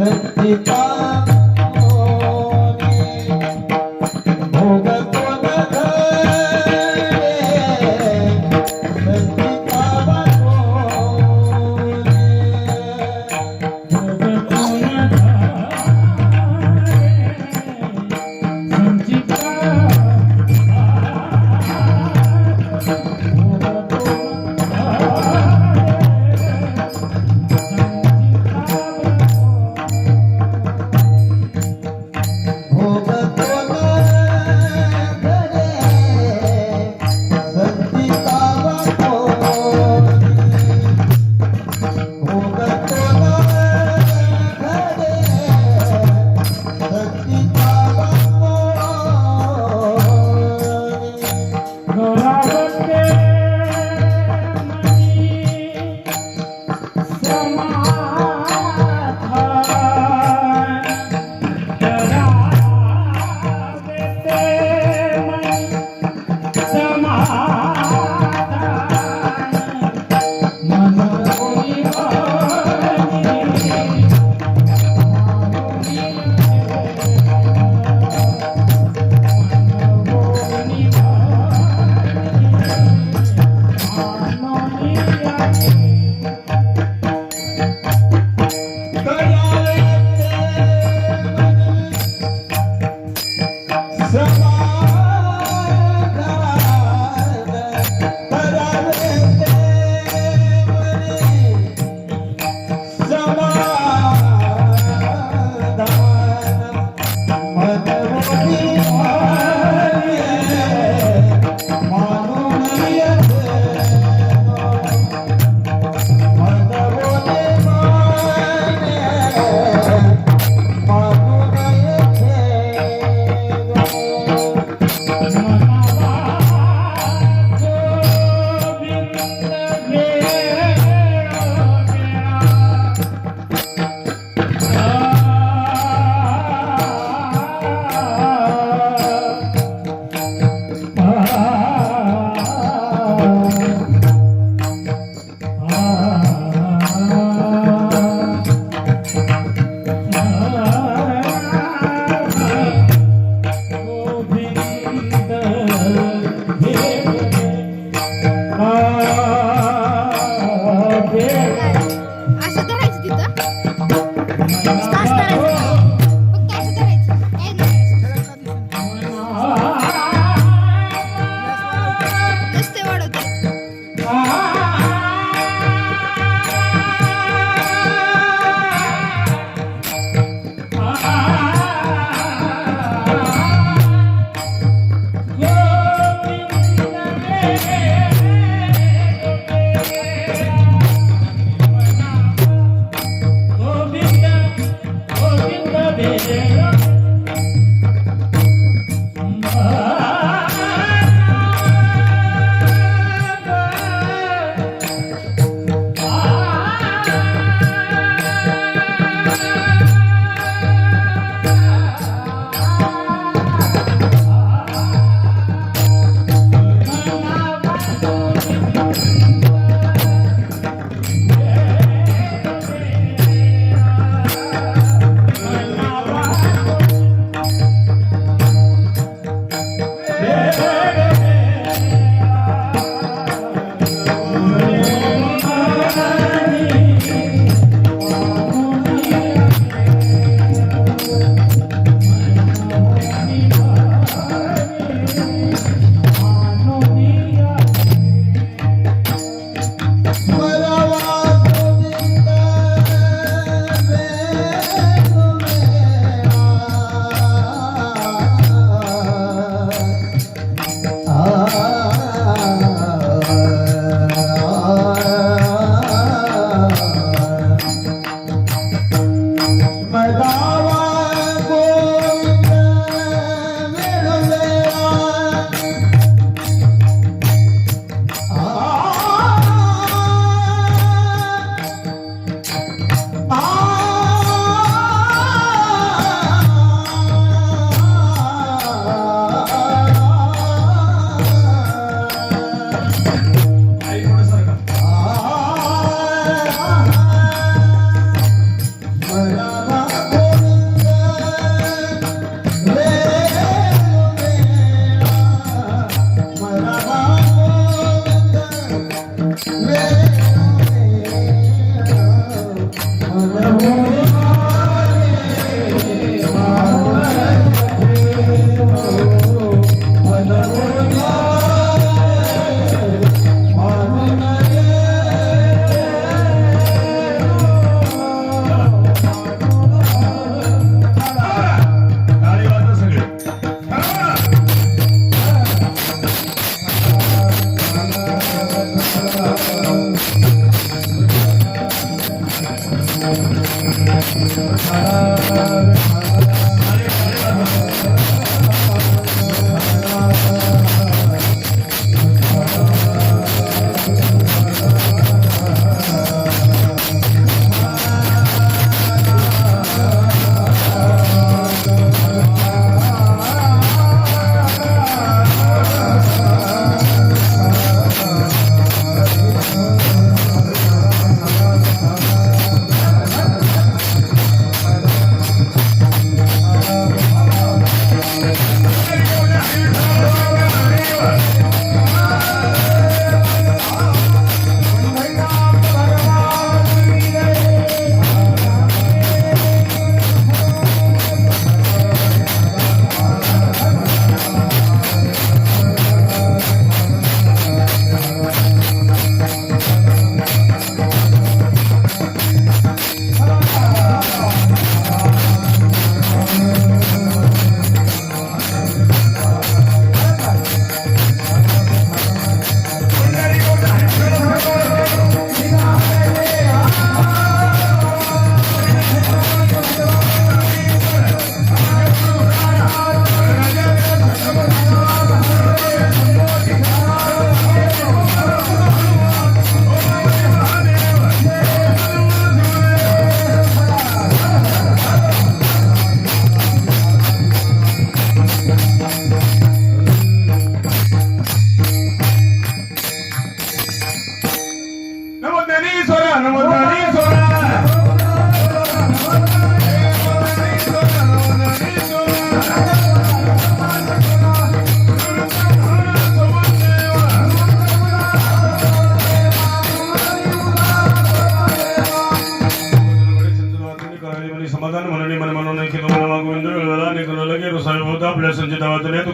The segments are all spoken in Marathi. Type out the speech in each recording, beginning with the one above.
घरावते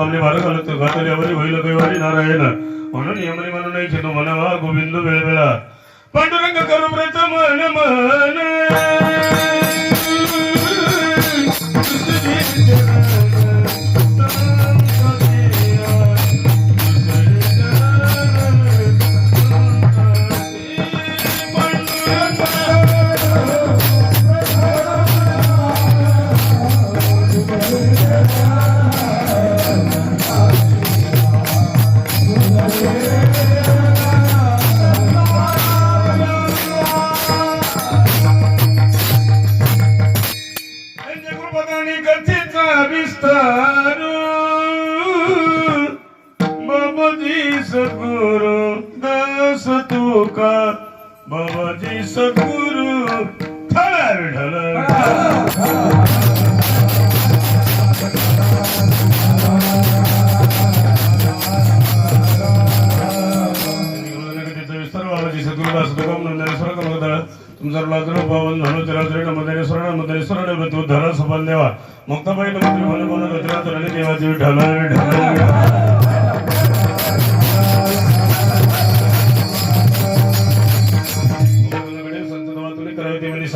वाचले तू कामने भार घालत घातल्यावरी होईल कैवारी नारायण म्हणून यमने म्हणून नाही केलं म्हणा गोविंद वेळवेळा दास तुका तुमचा लाजरो पावन धनु चराचरे नमदने स्वर्ण धरा सफल देवा. मुक्ताबाई नमस्ते मन मन रचना तरणे देवाची ढळर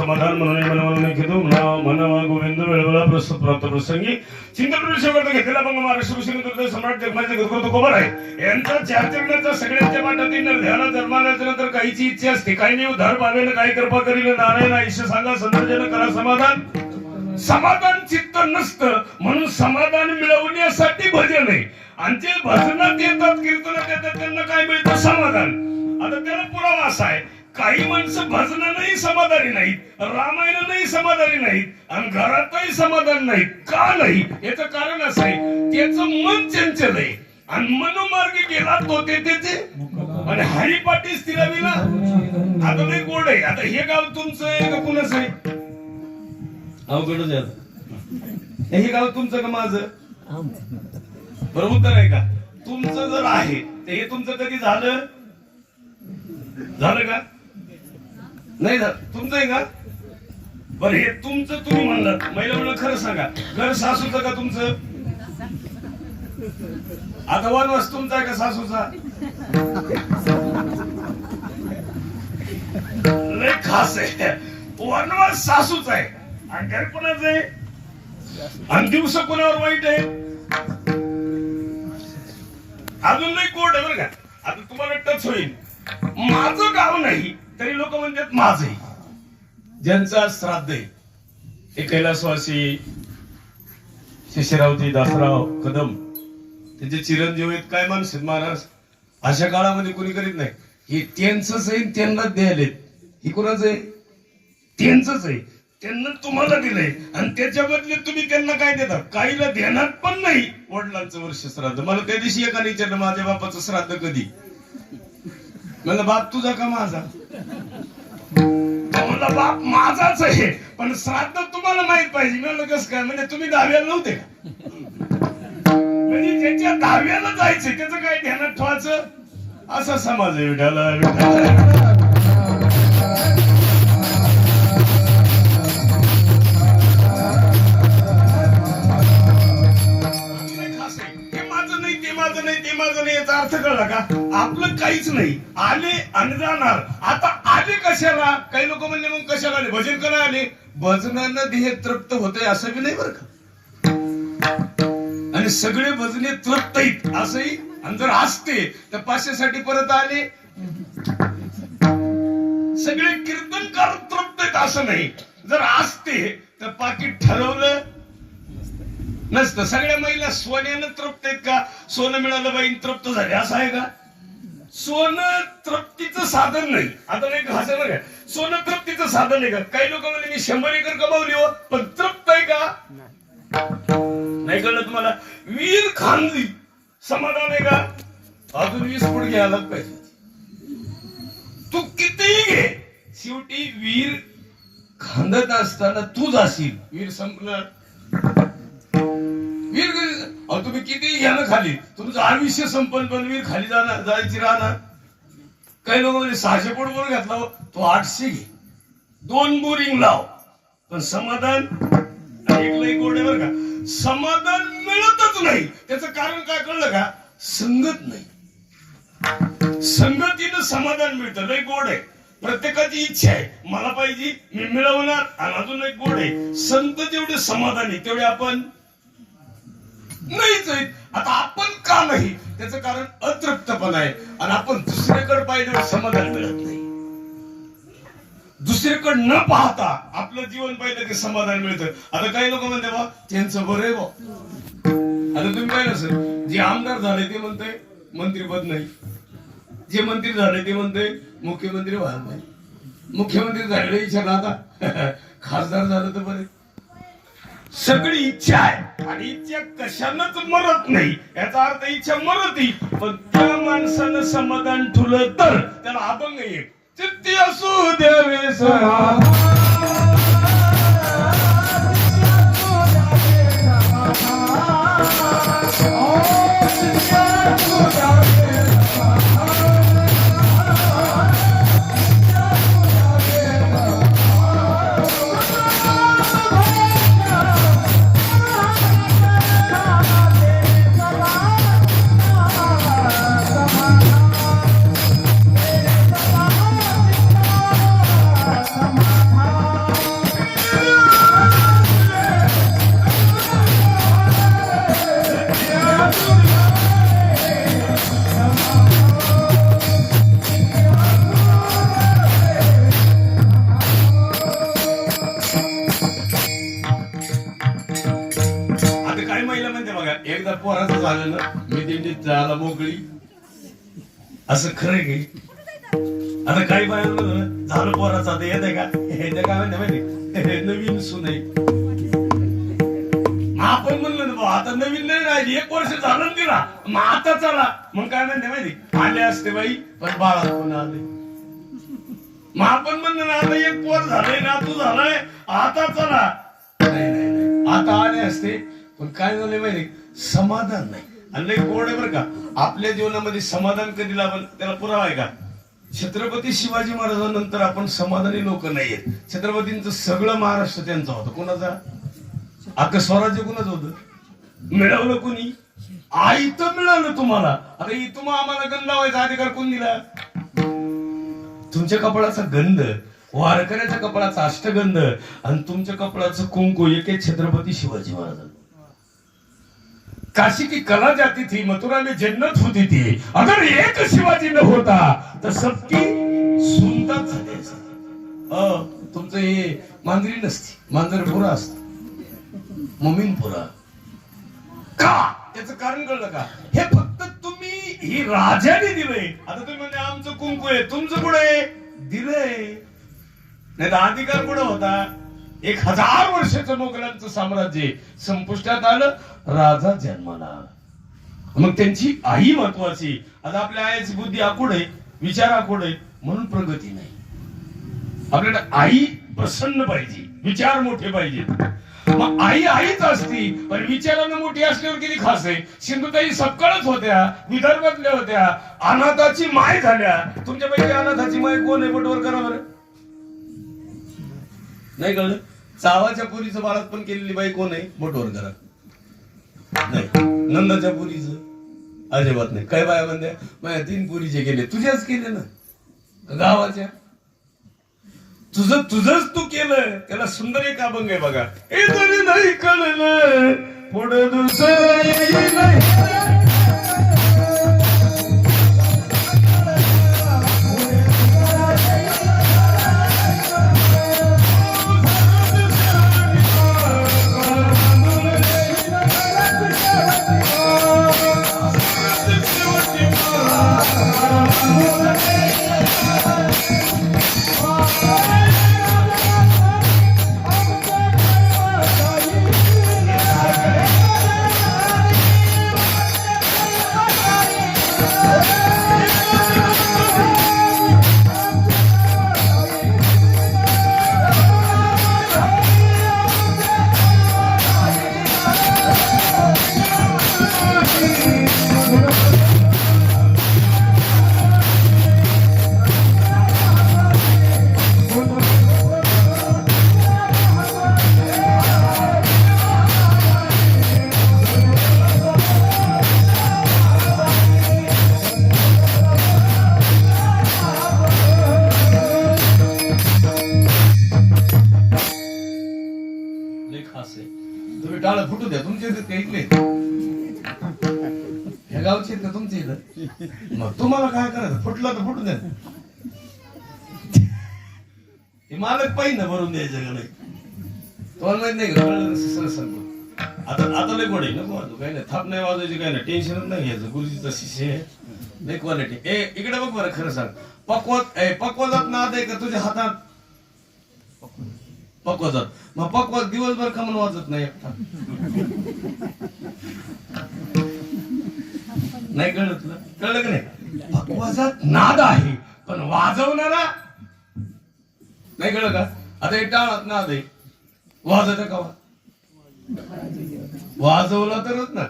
समाधान म्हणून मन म्हणून घेतो. मनवा गोविंद वेळवेळा प्रस्तुत प्राप्त प्रसंगी. चिंतन शेवट घेतलेला मग महाराष्ट्र विषयी सम्राट जगमाचे गुरुकृत कोबर आहे यांचा चार चरणाचा सगळ्यांच्या पाठातील ध्याना जन्माल्याच्या नंतर काहीची इच्छा असते काही नाही. उद्धार पावेल काही कृपा करील. नारायण आयुष्य सांगा संदर्जन करा समाधान. समाधान चित्त नसतं म्हणून समाधान मिळवण्यासाठी भजन आहे. आणि जे भजनात येतात कीर्तनात येतात त्यांना काय मिळतं? समाधान. आता त्याला पुरावा असा आहे. काही माणसं भजनानंही समाधानी नाहीत रामायणानंही समाधानी नाहीत आणि घरातही समाधान नाहीत. का नाही? याचं कारण असं आहे त्याचं मन चंचल आहे. आणि मनोमार्गी गेला तो ते त्याचे. आणि हरिपाठी स्थिराविला. आता नाही गोड आहे. आता हे गाव तुमचं आहे का कुणाचं आहे? अवघडच आहे. हे गाव तुमचं का माझं? बरोबर उत्तर आहे का? तुमचं जर आहे तर हे तुमचं कधी झालं? झालं का? नाही झालं तुमचं आहे का? बरं हे तुमचं तुम्ही म्हणलं महिला म्हणलं खरं सांगा. घर सासूचं का तुमचं? आता वनवास तुमचा आहे का सासूचा? लय खास आहे. वनवास सासूच आहे. आणि घर कोणाचं आहे? आणि दिवस कोणावर वाईट आहे? अजून नाही कोर्ट आहे बरं का. आता तुम्हाला टच होईल. माझं गाव नाही. तरी लोक म्हणतात माझं ज्यांचा ज्यांचं श्राद्ध आहे हे कैलासवासी शिशिरावती दासराव कदम त्यांचे चिरंजीव आहेत काय माणूस आहेत महाराज? अशा काळामध्ये कोणी करीत नाही. हे त्यांचंच आहे त्यांनाच द्यायलेत हे कुणाच आहे? त्यांचंच आहे. त्यांना तुम्हाला दिलंय. आणि त्याच्या बदले तुम्ही त्यांना काय देता? काहीला ध्यानात पण नाही. वडिलांचं वर्ष श्राद्ध. मला त्या दिवशी एकाने विचारलं माझ्या बापाचं श्राद्ध कधी? म्हणलं बाप तुझा का माझा? म्हणला बाप माझाच आहे. पण श्राद्ध तुम्हाला माहीत पाहिजे. म्हणलं कस काय? म्हणजे तुम्ही दहाव्याला नव्हते का? म्हणजे ज्याच्या दहाव्याला जायचं त्याचं काय ध्यानात ठेवायचं? असा समाज आहे विठाला विठाला माझं नाही याचा अर्थ कळला का? आपलं काहीच नाही. आले आणि जाणार. आता आले कशाला? काही लोक म्हणले मग कशाला आले? भजन करायला आले. भजनानं देह तृप्त होतंय असं बी नाही बरं का? आणि सगळे भजने तृप्त आहेत असंही आणि जर असते तर पाचशेसाठी परत आले. सगळे कीर्तनकार तृप्त आहेत असं नाही. जर असते तर पाकिट ठरवलं नसतं. सगळ्या महिला सोन्यानं तृप्त आहेत का? सोनं मिळालं बाई तृप्त झाले. असं आहे का? सोनं तृप्तीचं साधन नाही. आता नाही का हसं सोनं तृप्तीचं साधन आहे का? काही लोक म्हणजे मी शंभर एकर कमावली हो पण तृप्त आहे का? नाही कळलं तुम्हाला? वीर खांदी समाधान आहे का? अजून वीस फूट घ्यायला पाहिजे तू कितीही घे. शेवटी वीर खांदत असताना तू जाशील वीर संपलं. वीर तुम्ही किती घ्या ना खाली? तुमचं आयुष्य संपन्न पण वीर खाली जाणार जायची राहणार. काही लोक म्हणजे सहाशे फूट वर घातला हो, तो आठशे घे. दोन बोरिंग लाव. पण समाधान ऐकलंय गोड्यावर का? समाधान मिळतच नाही. त्याचं कारण काय कळलं का? संगत नाही. संगतीनं समाधान मिळतं. लय गोड आहे. प्रत्येकाची इच्छा आहे. मला पाहिजे मी मिळवणार आणि अजून एक गोड आहे. संत जेवढे समाधानी तेवढे आपण नाहीच आहेत आता आपण का नाही? त्याचं कारण अतृप्तपणा आहे. आणि आपण दुसऱ्याकडे पाहिजे समाधान मिळत नाही. दुसरीकडे न पाहता आपलं जीवन पाहिलं की समाधान मिळतं. आता काही लोक म्हणते बा त्यांचं बरं आहे बा. आता तुम्ही पाहिलं सर जे आमदार झाले ते म्हणते मंत्रीपद नाही. जे मंत्री झाले ते म्हणते मुख्यमंत्री व्हायला नाही. मुख्यमंत्री झालेलं इच्छा आता. खासदार झालं तर बरे सगळी इच्छा आहे. आणि इच्छा कशानच मरत नाही. याचा अर्थ इच्छा मरती पण त्या माणसानं समाधान ठुलं तर त्याला अभंग येईल चित्ती असू द्यावे सहा बघा एकदा पोराचं झालं ना मी त्यांची जायला मोकळी. असं खरं की? आता काही बाहेर झालं पोराचं आता येत आहे का येते काय म्हणते माहिती नवीन सुन आहे. आपण म्हणलं ना भाऊ आता नवीन नाही राहिली एक वर्ष झालं तिला. मग आता चला. मग काय म्हणते माहिती आले असते बाई पण बाळा कोण आले मग आपण म्हणलं ना आता एक पोर झालंय ना तू झालाय आता चला. नाही नाही. आता आले असते पण काय झालं माहिती समाधान नाही. आणि लई गोड आहे बरं का. आपल्या जीवनामध्ये समाधान कधी लाभल? त्याला पुरावा आहे का? छत्रपती शिवाजी महाराजांनंतर आपण समाधानी लोक नाहीयेत. छत्रपतींचं सगळं महाराष्ट्र त्यांचा होतं. कोणाचा? अख्खं स्वराज्य कोणाच होत? मिळवलं कोणी? तर मिळालं तुम्हाला. आता इथून आम्हाला गंध लावायचा अधिकार कोण दिला? तुमच्या कपाळाचा गंध वारकऱ्याच्या कपाळाचा अष्टगंध आणि तुमच्या कपाळाचं कुंकू एक छत्रपती शिवाजी महाराज काशी की कला जाती थी मथुरा में जन्नत होती थी। अगर एक शिवाजी न होता तर सबकी सुंदर झाले तुमचं हे मांजरी नसती मांजरपुरा असत मम्मीन का? त्याचं कारण कळलं का? हे फक्त तुम्ही ही राजाने दिलंय. आता तुम्ही म्हणजे आमचं कुंकू आहे तुमचं कुठं आहे? दिलंय. नाही तर अधिकार कुठं होता? एक हजार वर्षाचं मोगलांचं साम्राज्य संपुष्टात आलं राजा जन्माला. मग त्यांची आई महत्वाची. आता आपल्या आईची बुद्धी आकुड आहे विचार आकुड आहे म्हणून प्रगती नाही. आपल्याला आई प्रसन्न पाहिजे विचार मोठे पाहिजे. मग आई आईच असती पण विचारानं मोठी असल्यावर किती खास आहे? सिंधुताई सपकाळच होत्या विदर्भातल्या होत्या अनाथाची माय झाल्या. तुमच्यापैकी अनाथाची माय कोण आहे? बटवर करा बरं. नाही कळलं? चावाच्या पुरीचं बाळात पण केलेली बाई कोण आहे? मोठवर करा नाही. नंदाच्या पुरीचं? अजिबात नाही. काय बाया बंद्या माझ्या तीन पुरीचे केले तुझ्याच केले ना. गावाच्या. तुझं तुझच तू केलं त्याला सुंदर एक अभंग आहे बघा? हे तरी नाही कळलं. पुढे दुसरं लय खास आहे. तुम्ही टाळ फुटू द्या तुमच्या इथे काही इथले ह्या गावचे आहेत का तुमच्या इथं? मग तुम्हाला काय करायचं? फुटलं तर फुटू द्या. हे मालक पाहिजे ना भरून द्यायचं का नाही? तुम्हाला माहीत नाही का? सांगतो आता आता लय गोड आहे ना वाजू काही नाही थाप नाही वाजवायची काही नाही टेन्शनच नाही घ्यायचं. गुरुजीचा शिष्य आहे. लय क्वालिटी ए इकडे बघ बरं खरं सांग. पक्वत ए पक्वजात ना आहे का तुझ्या हातात? पक्वजात मग पक्वत दिवसभर का म्हणून वाजत नाही एकटा. नाही कळलं कळलं का नाही? पक्वाजात नाद आहे पण वाजवणारा? नाही कळलं का? आता एक टाळात नाद आहे. वाजत का वाजवला तरच ना.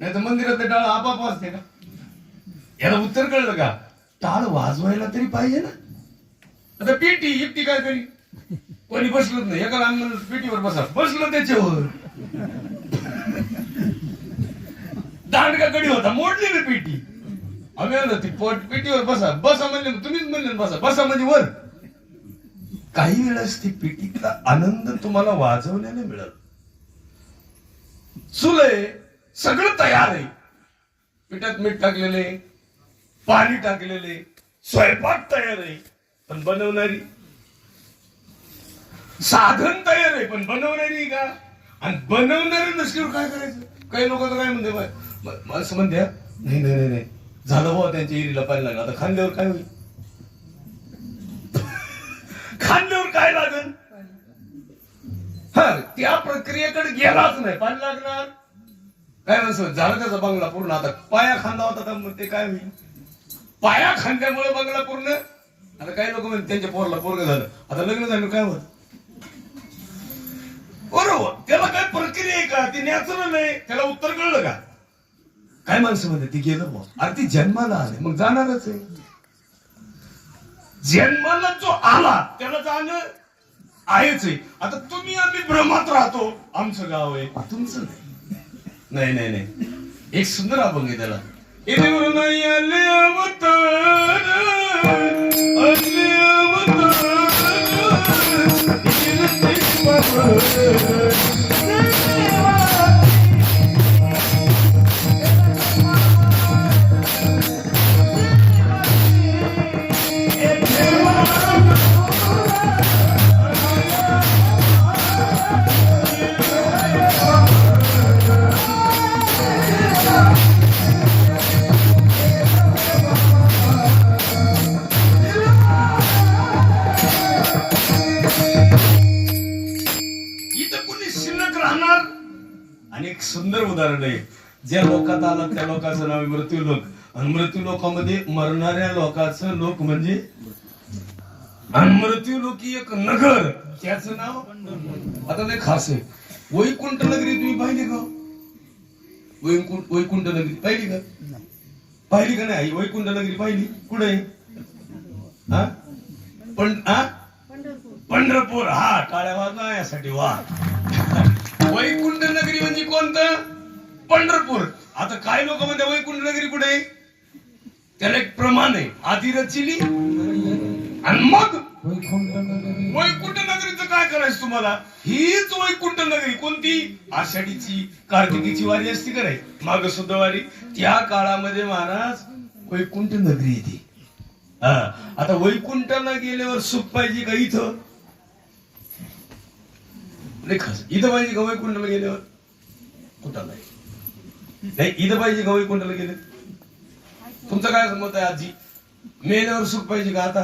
नाही तर मंदिरात टाळ आपाप वाजते का? याला उत्तर कळलं का? टाळ वाजवायला तरी पाहिजे ना. आता पेटी एकटी काय करी कोणी बसलंच नाही. एका लहान पेटीवर बसा. बसलं त्याच्यावर. दांडका कडी होता. मोडली ना पेटी. आम्ही आलो ती पोट पेटीवर बसा. बसा म्हणले तुम्हीच म्हणले बसा. बसा म्हणजे वर. काही वेळेस ती पेटीतला आनंद तुम्हाला वाजवण्याने मिळत. चुलय सगळं तयार आहे. पिठात मीठ टाकलेले पाणी टाकलेले स्वयंपाक तयार आहे. पण बनवणारी साधन तयार आहे पण बनवणार नाही का? आणि बनवणार नसल्यावर काय करायचं? काही लोक काय म्हणते बाय असं म्हणते नाही नाही नाही झालं बाबा त्यांच्या इरीला पाणी लागलं. आता खांद्यावर काय होईल? खांद्यावर काय लागल? हा त्या प्रक्रियेकडे गेलाच नाही. पाणी लागणार. काय म्हणतो झालं त्याचा बंगला पूर्ण. आता पाया खांदा होता तर मग ते काय होईल? पाया खांद्यामुळे बंगला पूर्ण. आता काही लोक म्हणते त्यांच्या पोरला पोरग झालं. आता लग्न झालं काय होत? बरोबर. त्याला काय प्रक्रिया आहे का? ती नॅचरल आहे. त्याला उत्तर कळलं का? काय माणसं म्हणते ती गेलं बॉस अरे ती जन्माला आले. मग जाणारच आहे. जन्माला जो आला त्याला जाणं आहेच आहे. आता तुम्ही आम्ही भ्रमात राहतो. आमचं गाव आहे. तुमचं नाही. नाही नाही नाही. एक सुंदर अभंग आहे त्याला. इथेवर नाही आले अवतार, आले अवतार, Amém. नाही. उदाहरण ज्या लोकात आलं त्या लोकांचं नाव मृत्यू लोक. आणि मृत्यू लोकांमध्ये मरणाऱ्या लोकांचं लोक म्हणजे आणि मृत्यू लोकी एक नगर. त्याचं नाव आता ते खास आहे. वैकुंठ नगरी तुम्ही पाहिली का हो? वैकुंठ वैकुंठ नगरी पाहिली का? पाहिली का नाही? वैकुंठ नगरी पाहिली. कुठे? हा? पण हा? पंढरपूर. हा काळ्या वाजवा यासाठी वा वैकुंठ नगरी म्हणजे कोणतं? पंढरपूर. आता काय लोक म्हणते वैकुंठ नगरी कुठे? आहे? त्याला एक प्रमाण आहे. आधी रचिली आणि मग वैकुंठ नगरी नगरीचं काय करायचं तुम्हाला? हीच वैकुंठ नगरी कोणती? आषाढीची कार्तिकीची वारी असती का नाही? माग सुद्धा वारी. त्या काळामध्ये महाराज वैकुंठ नगरी येते. हा. आता वैकुंठाला गेल्यावर सुख पाहिजे का इथं? नाही खास. इथं पाहिजे का वैकुंठाला गेल्यावर? कुठं नाही. नाही इथं पाहिजे गवई वैकुंठाला गेले? तुमचं काय मत आहे आजी? मेल्यावर सुख पाहिजे का आता?